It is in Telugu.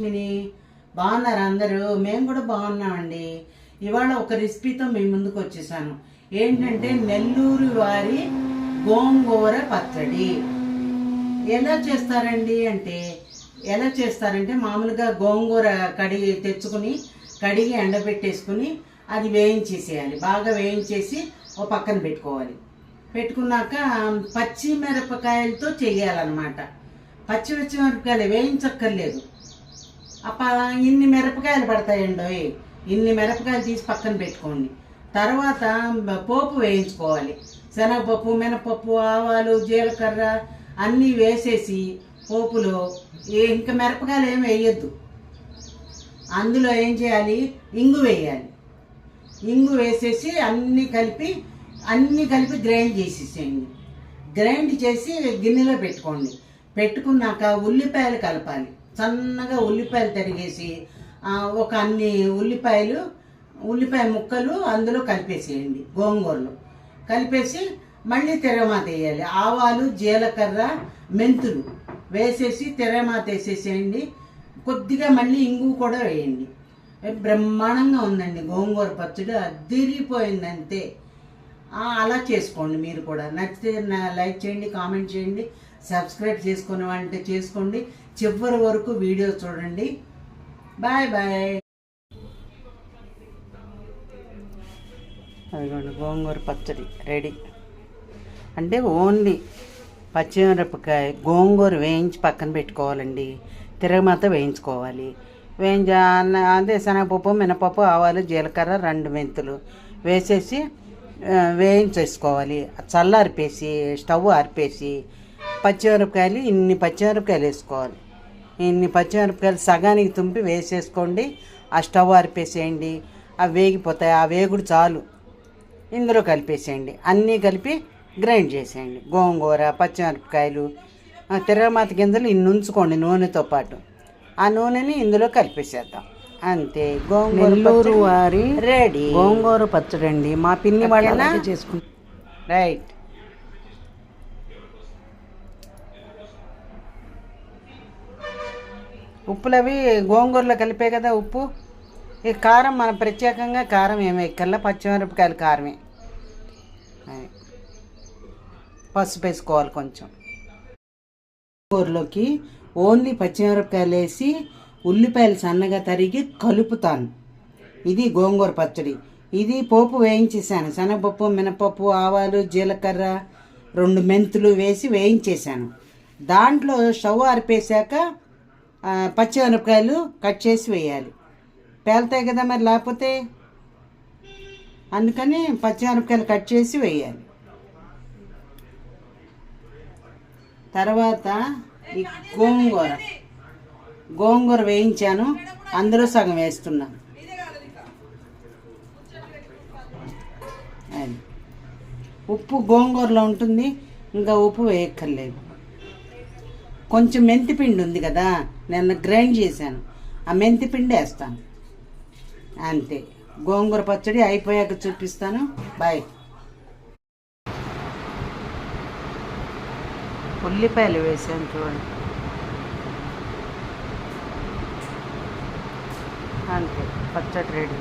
మిని బాగున్నారు అందరూ? మేము కూడా బాగున్నామండి. ఇవాళ ఒక రెసిపీతో మీ ముందుకు వచ్చేసాను. ఏంటంటే నెల్లూరు వారి గోంగూర పచ్చడి. ఎలా చేస్తారండి అంటే ఎలా చేస్తారంటే మామూలుగా గోంగూర కడిగి తెచ్చుకుని కడిగి ఎండబెట్టేసుకుని అది వేయించేసేయాలి. బాగా వేయించేసి ఓ పక్కన పెట్టుకోవాలి. పెట్టుకున్నాక పచ్చిమిరపకాయలతో చేయాలన్నమాట. పచ్చి పచ్చి మిరపకాయలు వేయించక్కర్లేదు. అప్ప ఇన్ని మిరపకాయలు పడతాయండి ఇన్ని మిరపకాయలు తీసి పక్కన పెట్టుకోండి. తర్వాత పోపు వేయించుకోవాలి. శనగపప్పు మినపప్పు ఆవాలు జీలకర్ర అన్నీ వేసేసి పోపులో ఏ- ఇంకా మిరపకాయలు ఏమి వేయొద్దు. అందులో ఏం చేయాలి? ఇంగు వేయాలి. ఇంగు వేసేసి అన్నీ కలిపి అన్నీ కలిపి గ్రైండ్ చేసేసేయండి. గ్రైండ్ చేసి గిన్నెలో పెట్టుకోండి. పెట్టుకున్నాక ఉల్లిపాయలు కలపాలి. సన్నగా ఉల్లిపాయలు తరిగేసి ఒక అన్ని ఉల్లిపాయలు ఉల్లిపాయ ముక్కలు అందులో కలిపేసేయండి గోంగూరలో. కలిపేసి మళ్ళీ తెరమాత వేయాలి. ఆవాలు జీలకర్ర మెంతులు వేసేసి తెరమాత వేసేసేయండి. కొద్దిగా మళ్ళీ ఇంగు కూడా వేయండి. బ్రహ్మాండంగా ఉందండి గోంగూర పచ్చడి అదిరిపోయింది అంతే అలా చేసుకోండి మీరు కూడా. నచ్చితే లైక్ చేయండి కామెంట్ చేయండి. సబ్స్క్రైబ్ చేసుకునే అంటే చేసుకోండి. చివరి వరకు వీడియో చూడండి. Bye bye. అదిగోండి గోంగూర పచ్చడి రెడీ. అంటే ఓన్లీ పచ్చిమిరపకాయ గోంగూర వేయించి పక్కన పెట్టుకోవాలండి. తిరగమాత వేయించుకోవాలి. వేయించ అన్న- అదే శనగపప్పు మినపప్పు ఆవాలు జీలకర్ర రెండు మెంతులు వేసేసి వేయించేసుకోవాలి వేయించేసుకోవాలి. చల్లారిపేసి స్టవ్ ఆరిపేసి పచ్చిమిరపకాయలు ఇన్ని పచ్చిమిరపకాయలు వేసుకోవాలి. ఇన్ని పచ్చిమిరపకాయలు సగానికి తుంపి వేసేసుకోండి. ఆ స్టవ్ ఆరిపేసేయండి. అవి వేగిపోతాయి. ఆ వేగుడు చాలు. ఇందులో కలిపేసేయండి. అన్నీ కలిపి గ్రైండ్ చేసేయండి. గోంగూర పచ్చిమిరపకాయలు తిరగమాత గింజలు ఇన్ని ఉంచుకోండి నూనెతో పాటు. ఆ నూనెని ఇందులో కలిపేసేద్దాం. అంతే. గోంగూర వారి రెడీ. గోంగూర పచ్చడి అండి మా పిన్ని వాళ్ళు అలాగే చేసుకుంటారు. రైట్. ఉప్పులవి గోంగూరలో కలిపే కదా ఉప్పు. ఈ కారం మన ప్రత్యేకంగా కారం ఏమి? ఎక్కల్లా పచ్చిమిరపకాయల కారమే. పసుపు వేసుకోవాలి కొంచెం. గోంగూరలోకి ఓన్లీ పచ్చిమిరపకాయలు వేసి ఉల్లిపాయలు సన్నగా తరిగి కలుపుతాను. ఇది గోంగూర పచ్చడి. ఇది పోపు వేయించేసాను. శనగపప్పు మినపప్పు ఆవాలు జీలకర్ర రెండు మెంతులు వేసి వేయించేసాను. దాంట్లో స్టవ్ ఆరిపేశాక పచ్చిమిరపకాయలు కట్ చేసి వేయాలి. పేలుతాయి కదా మరి లేకపోతే? అందుకని పచ్చిమిరపకాయలు కట్ చేసి వేయాలి. తర్వాత ఈ గోంగూర. గోంగూర వేయించాను. అందులో సగం వేస్తున్నాను ఉప్పు గోంగూరలో ఉంటుంది. ఇంకా ఉప్పు వేయక్కర్లేదు. కొంచెం మెంతిపిండి ఉంది కదా నిన్న గ్రైండ్ చేశాను. ఆ మెంతిపిండి వేస్తాను. అంతే. గోంగూర పచ్చడి అయిపోయాక చూపిస్తాను. బాయ్ ఉల్లిపాయలు వేసాను చూడండి. అంతే. పచ్చడి రెడీ.